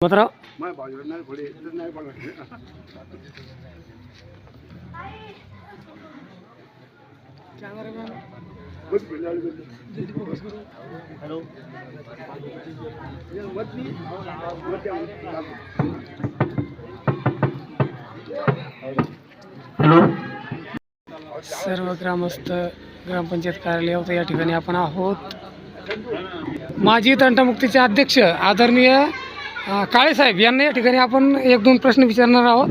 मत्राव माय बाजूला नाही पडे इकडे नाही पडले बस बिलाडी बस. ये मत नी. मत या. सर्व ग्रामस्थ ग्रामपंचायत कार्यालय होतं या ठिकाणी आपण आहोत माजी तंटमुक्तीचे अध्यक्ष आदरणीय अ, काळेसाहेब यांना या ठिकाणी आपण एक दोन प्रश्न विचारणार आहोत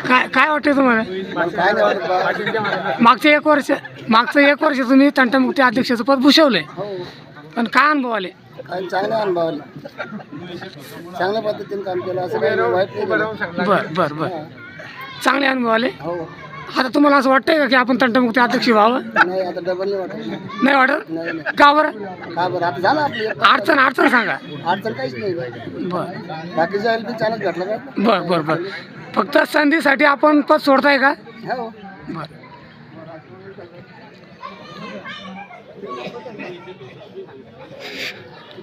काय काय वाटतं तुम्हाला. मागचे एक वर्ष मागचं एक वर्ष तुम्ही तंटमुक्ती अध्यक्षाचं पद भूषवलंय पण काय अनुभव आले काय चांगल्या अनुभव आले. चांगल्या पद्धतीने काम केलं असं काही वाईट. बर बर बर चांगले अनुभव आले हो आता तुम्हाला असं वाटतंय का की आपण तंटमुक्ती अध्यक्ष व्हावं? नाही आता डबल नाही वाटत. नाही वाटत? नाही का बरं? का बरं? आता झालं आपली एक. अडचण अडचण सांगा. अडचण काहीच नाही बर. बाकीच्या वेळेला बी चालत भेटलं का बर बर बर. फक्त संधीसाठी आपण पद सोडताय का? हो. बर.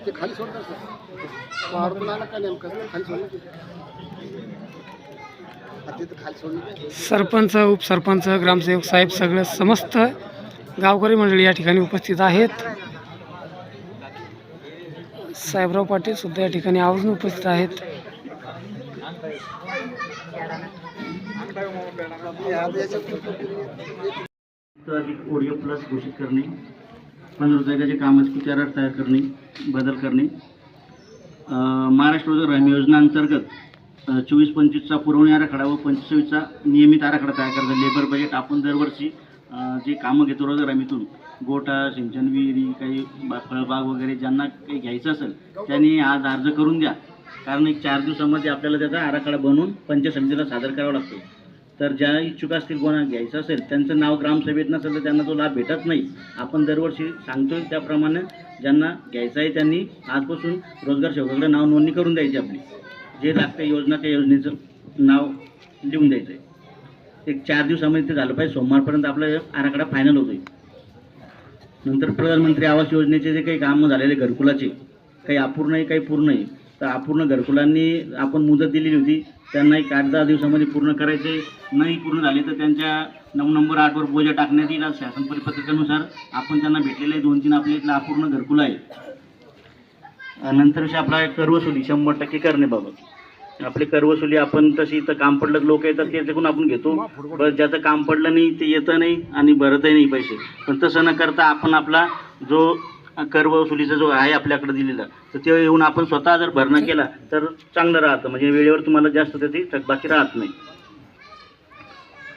ते खाली सोडतात सर. मारून आला का नेमकं? खाली सोडलं की? आता तिथं खाली सोडलं की? सरपंच उपसरपंच ग्रामसेवक साहेब सगळं समस्त गावकरी मंडळी या ठिकाणी उपस्थित आहेत. साहेबराव पाटील सुद्धा या ठिकाणी आवर्जून उपस्थित आहेत. अधिक ओडिओ प्लस घोषित करणे पंधरा कामाची कुचारार तयार करणे बदल करणे. महाराष्ट्र ग्राम योजनांतर्गत चोवीस पंचवीसचा पुरवणी आराखडा व पंचवीसचा नियमित आराखडा तयार करतो लेबर बजेट आपण दरवर्षी जे कामं घेतो रोजगारामीतून गोटा सिंचन विहिरी काही बा फळबाग वगैरे ज्यांना काही घ्यायचं असेल त्यांनी आज अर्ज करून द्या. कारण एक चार दिवसामध्ये आपल्याला त्याचा आराखडा बनवून पंचायत समितीला सादर करावा लागतो. तर ज्या इच्छुक असतील कोणा घ्यायचं असेल त्यांचं नाव ग्रामसभेत नसेल तर त्यांना तो लाभ भेटत नाही. आपण दरवर्षी सांगतो त्याप्रमाणे ज्यांना घ्यायचं आहे त्यांनी आजपासून रोजगार सेवकाकडे नाव नोंदणी करून द्यायची आपली. जे लागते योजना त्या योजनेचं नाव लिहून द्यायचं आहे एक चार दिवसामध्ये ते झालं पाहिजे. सोमवारपर्यंत आपला आराखडा फायनल होतोय. नंतर प्रधानमंत्री आवास योजनेचे जे काही कामं झालेले घरकुलाचे काही अपूर्ण आहे काही पूर्ण आहे. तर अपूर्ण घरकुलांनी आपण मुदत दिलेली होती. त्यांना एक आठ दहा दिवसामध्ये पूर्ण करायचे नाही पूर्ण झाले तर त्यांच्या नऊ नंबर आठवर बोजा टाकण्यात येईल. शासन परिपत्रकानुसार आपण त्यांना भेटलेले दोन तीन आपले इथलं अपूर्ण घरकुल आहे. नंतर विषय आपला करवसुली शंभर टक्के करण्याबाबत आपली करवसुली आपण तशी इथं काम पडलं लोक येतात त्याच्याकडून आपण घेतो. बस ज्याचं काम पडलं नाही ते येतं नाही आणि भरतही नाही पैसे. पण तसं न करता आपण आपला जो कर वसुलीचा जो आहे आपल्याकडे दिलेला तर ते येऊन आपण स्वतः जर भरणा केला तर चांगलं राहतं. म्हणजे वेळेवर तुम्हाला जास्त त्याची थकबाकी राहत नाही.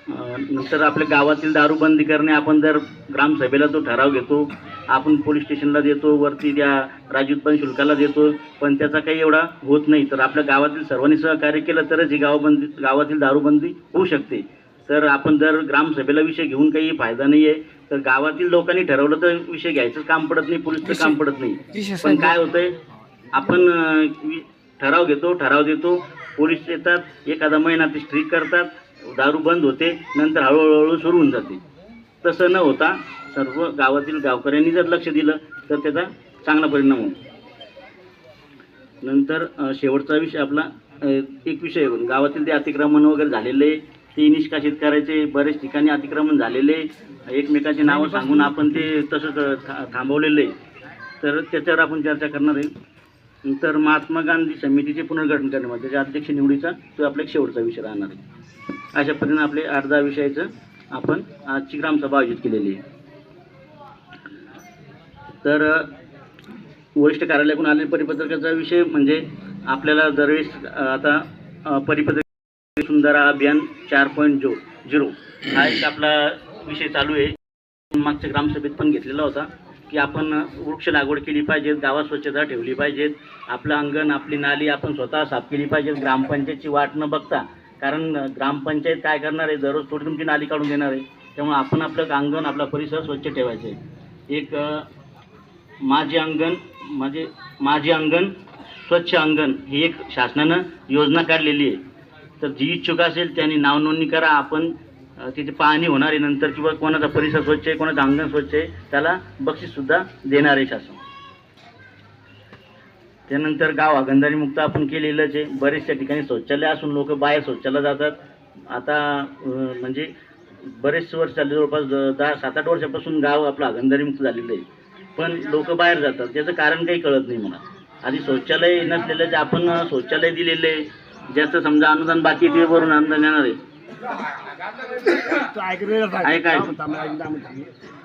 नंतर आपल्या गावातील दारूबंदी करणे आपण जर ग्रामसभेला तो ठराव घेतो आपण पोलीस स्टेशनला देतो वरती त्या राजूत्पन्न शुल्काला देतो पण त्याचा काही एवढा होत नाही. तर आपल्या गावातील सर्वांनी सहकार्य केलं तरच ही गावबंदी गावातील दारूबंदी होऊ शकते. तर आपण जर ग्रामसभेला विषय घेऊन काही फायदा नाही आहे तर गावातील लोकांनी ठरवलं तर विषय घ्यायचं काम पडत नाही पोलीसचं काम पडत नाही. पण काय होतंय आपण ठराव घेतो ठराव देतो पोलीस येतात एखादा महिना ते स्ट्रिक करतात दारू बंद होते नंतर हळूहळू हळू सुरू होऊन जाते. तसं न होता सर्व गावातील गावकऱ्यांनी जर लक्ष दिलं तर त्याचा चांगला परिणाम होईल नंतर शेवटचा विषय आपला एक विषय. गावातील ते अतिक्रमण वगैरे झालेले ते निष्कासित करायचे बरेच ठिकाणी अतिक्रमण झालेले. एकमेकाची नावं सांगून आपण ते तसंच थांबवलेलं. आहे तर त्याच्यावर आपण चर्चा करणार आहे. नंतर महात्मा गांधी समितीचे पुनर्गठन करणे त्याच्या अध्यक्ष निवडीचा तो आपला एक शेवटचा विषय राहणार आहे. अशा पद्धतीने आपले आठ दहा विषयाचं आपण आजची ग्रामसभा आयोजित केलेली आहे. तर वरिष्ठ कार्यालयाकडून आलेल्या परिपत्रकाचा विषय म्हणजे आपल्याला दरवेळेस आता परिपत्रक सुंदरा अभियान चार पॉईंट जो झिरो हा एक आपला विषय चालू आहे. मागच्या ग्रामसभेत पण घेतलेला होता की आपण वृक्ष लागवड केली पाहिजेत गावात स्वच्छता ठेवली पाहिजेत आपलं अंगण आपली नाली आपण स्वतः साफ केली पाहिजेत ग्रामपंचायतची वाट न बघता कारण ग्रामपंचायत काय करणार आहे? दररोज थोडी तुमची नाली काढून देणार आहे. त्यामुळे आपण आपलं अंगण आपला परिसर स्वच्छ ठेवायचं आहे. एक माझे अंगण म्हणजे माझे अंगण स्वच्छ अंगण ही एक शासनानं योजना काढलेली आहे. तर जी इच्छुक असेल त्यांनी नावनोंदणी करा. आपण तिथे पाहणी होणार आहे नंतर किंवा कोणाचा परिसर स्वच्छ आहे कोणाचं अंगण स्वच्छ आहे त्याला बक्षीससुद्धा देणार आहे शासन. त्यानंतर गाव हागंदारी मुक्त आपण केलेलंच आहे. बरेचशा ठिकाणी शौचालय असून लोक बाहेर शौचालय जातात. आता म्हणजे बरेच वर्ष झाले जवळपास दहा सात आठ वर्षापासून गाव आपलं हागंदारी मुक्त झालेलं आहे. पण लोक बाहेर जातात. त्याचं कारण काही कळत नाही मला. आधी शौचालय नसलेलं जे आपण शौचालय दिलेलं आहे ज्याचं समजा अनुदान बाकी ते वरून अनुदान येणार आहे. आहे. काय?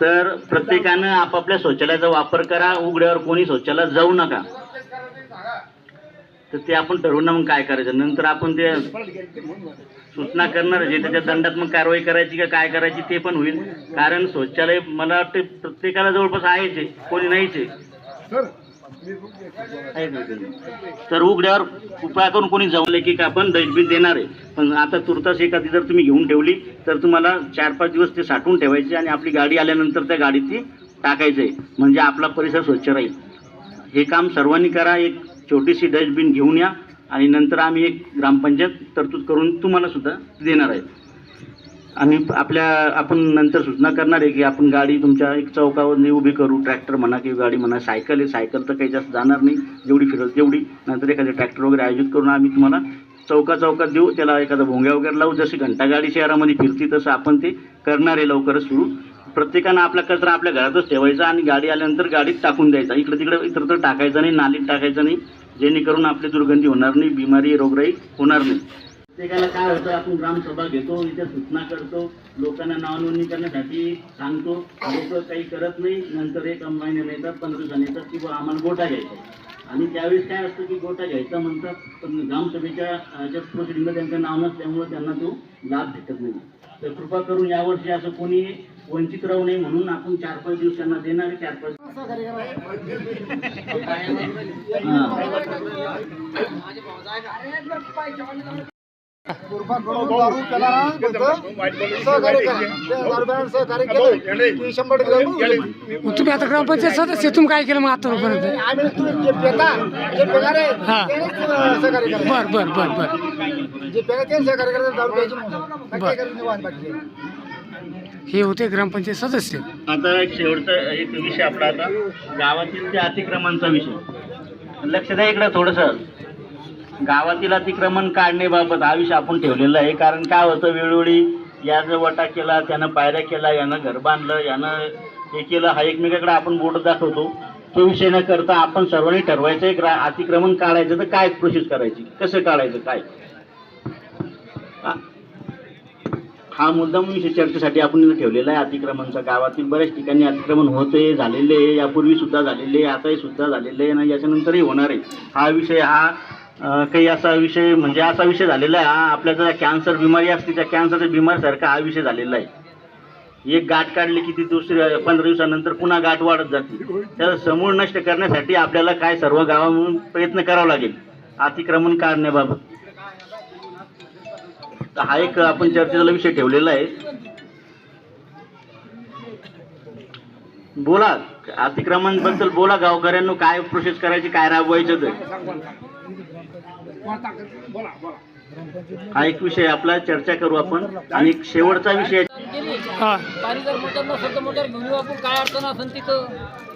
तर प्रत्येकानं आपापल्या शौचालयाचा वापर करा. उघड्यावर कोणी शौचालयात जाऊ नका. तर ते आपण ठरवून मग काय करायचं. नंतर आपण ते सूचना करणार जे त्याच्या दंडात्मक कारवाई करायची का काय करायची ते पण होईल. कारण शौचालय मला वाटते प्रत्येकाला जवळपास आहेच आहे कोणी नाहीच आहे? तर उघड्यावर उपाय करून कोणी जाऊ की आपण डस्टबिन देणार आहे. पण आता तुर्तास एखादी जर तुम्ही घेऊन ठेवली तर तुम्हाला चार पाच दिवस ते साठवून ठेवायचे आणि आपली गाडी आल्यानंतर त्या गाडीत ती टाकायचं आहे. म्हणजे आपला परिसर स्वच्छ राहील. हे काम सर्वांनी करा एक छोटीशी डस्टबिन घेऊन या आणि नंतर आम्ही एक ग्रामपंचायत तरतूद करून तुम्हाला सुद्धा देणार आहे. आणि आपल्या आपण नंतर सूचना करणार आहे की आपण गाडी तुमच्या एक चौकावर उभी करू ट्रॅक्टर म्हणा किंवा गाडी म्हणा सायकल आहे सायकल तर काही जास्त जाणार नाही जेवढी फिरल तेवढी. नंतर एखादे ट्रॅक्टर वगैरे आयोजित करून आम्ही तुम्हाला चौका चौकात देऊ त्याला एखादा भोंग्या वगैरे लावू जशी घंटागाडी शहरामध्ये फिरती तसं आपण ते करणार आहे लवकरच सुरू. प्रत्येकानं आपला कचरा आपल्या घरातच ठेवायचा आणि गाडी आल्यानंतर गाडीत टाकून द्यायचा. इकडं तिकडं इतर तर टाकायचा नाही नालीत टाकायचं नाही. जेणेकरून आपली दुर्गंधी होणार नाही बिमारी रोगराई होणार नाही. प्रत्येकाला काय होतं आपण ग्रामसभा घेतो इथे सूचना करतो लोकांना नावनोंदणी करण्यासाठी सांगतो लोक काही करत नाही नंतर एक महिन्याला येतात पंधरा दिवसांनी येतात की बुवा आम्हाला गोटा घ्यायचा आणि त्यावेळेस काय असतं की गोटा घ्यायचा म्हणतात पण ग्रामसभेच्या ज्या प्रोसिडिंगला त्यांचं नाव नसल्यामुळे त्यांना तो लाभ भेटत नाही. तर कृपा करून यावर्षी असं कोणी वंचित राहू नये म्हणून आपण चार पाच दिवस त्यांना देणार आहे चार पाच. ते तुम्ही आता ग्रामपंचायत सदस्य तुम्ही काय केलं मग आतापर्यंत हा. बर बर बर बर. जे पेगा त्याने सहकार्य करायचं दारू प्यायची बाकी. हे होते ग्रामपंचायत सदस्य. आता एक शेवटचा एक विषय आपला आता. गावातील त्या अतिक्रमणचा विषय. लक्ष द्या इकडं थोडंसं. गावातील अतिक्रमण काढण्याबाबत हा विषय आपण ठेवलेला आहे. कारण काय होतं वेळोवेळी यानं वटा केला त्यानं पायऱ्या केला यानं घर बांधलं यानं हे केलं. हा एकमेकाकडे आपण बोट दाखवतो. तो विषय न करता आपण सर्वांनी ठरवायचं एक अतिक्रमण काढायचं तर काय प्रोसेस करायची? कसं काढायचं काय? हा. मुद्दा विषय चर्चेसाठी आपण ठेवलेला आहे. अतिक्रमणचा गावातील बऱ्याच ठिकाणी अतिक्रमण होते झालेले आहे. यापूर्वी सुद्धा झालेले आहे आताही सुद्धा झालेले आहे. आणि याच्यानंतरही होणार आहे. हा विषय हा काही असा विषय म्हणजे असा विषय झालेला आहे. हा आपल्या कॅन्सर बिमारी असते त्या कॅन्सरच्या बिमारीसारखा हा विषय झालेला आहे. एक गाठ काढली की ती दुसऱ्या पंधरा दिवसानंतर पुन्हा गाठ वाढत जाते. तर समूळ नष्ट करण्यासाठी आपल्याला काय सर्व गावामधून प्रयत्न करावा लागेल. अतिक्रमण काढण्याबाबत. तर हा एक आपण चर्चेचा विषय ठेवलेला आहे. बोला अतिक्रमणबद्दल बोला गावकऱ्यांना काय प्रोसेस करायची काय राबवायचं हा एक विषय आपला चर्चा करू आपण. आणि एक शेवटचा विषय हा. पाणी जर मोटर नसेल तर मोटर घेऊन येऊ आपण. काय अडचण असेल तिथं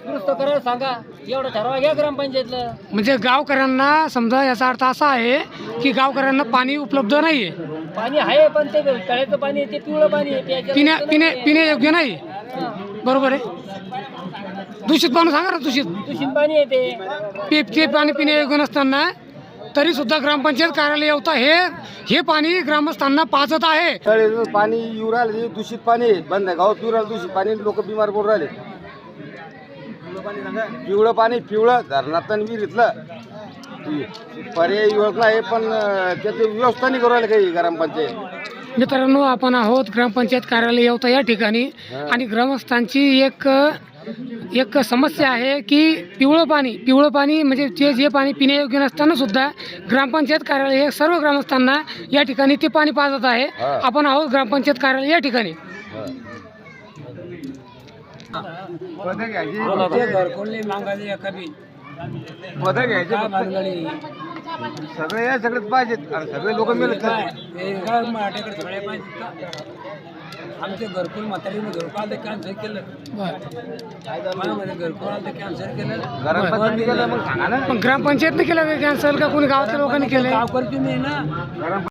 दुरुस्त करायला सांगा. एवढं ठरवा घ्या ग्रामपंचायतला. म्हणजे गावकऱ्यांना समजा याचा अर्थ असा आहे की गावकऱ्यांना पाणी उपलब्ध नाहीये. पाणी आहे पण ते तळ्याचं पाणी आहे ते पिवळं पाणी आहे पिण्या पिण्या नाही. पिण्यायोग्य नाही? हा. बरोबर आहे. दूषित पाणी सांगा ना दूषित. दूषित पाणी आहे ते. पे ते पाणी पिण्यायोग्य नसताना तरी सुद्धा ग्रामपंचायत कार्यालय येवता हे हे पाणी ग्रामस्थांना पाजत आहे. तळे पाणी येऊ राहिले दूषित पाणी आहे. बंद आहे. गावात पिऊ राहिलं दूषित पाणी लोक बिमार पडून राहिले. पिवळं पाणी पिवळं धरणात आणि विहिरीतलं. पर्याय योजना आहे पण त्याची व्यवस्था नाही करू राहिले काही ग्रामपंचायत. मित्रांनो आपण आहोत ग्रामपंचायत कार्यालय येवता या ठिकाणी. आणि ग्रामस्थांची एक एक समस्या आहे की पिवळं पाणी पिवळं पाणी म्हणजे ते जे पाणी पिण्यायोग्य नसताना सुद्धा ग्रामपंचायत कार्यालय हे सर्व ग्रामस्थांना या ठिकाणी ते पाणी पाजत आहे. हा. आपण आहोत ग्रामपंचायत कार्यालय या ठिकाणी. पदं घ्यायचे सगळे या सगळेच पाहिजेत. आणि सगळे लोक मिळत आमचे घरकुल म्हातारीने घरकुल आलं कॅन्सल केलं. घरकुल आलं कॅन्सल केलं? ग्रामपंचायत केलं मग सांगा ना. पण ग्रामपंचायतने केलं का कॅन्सल का? कोणी गावातल्या लोकांनी केलं ना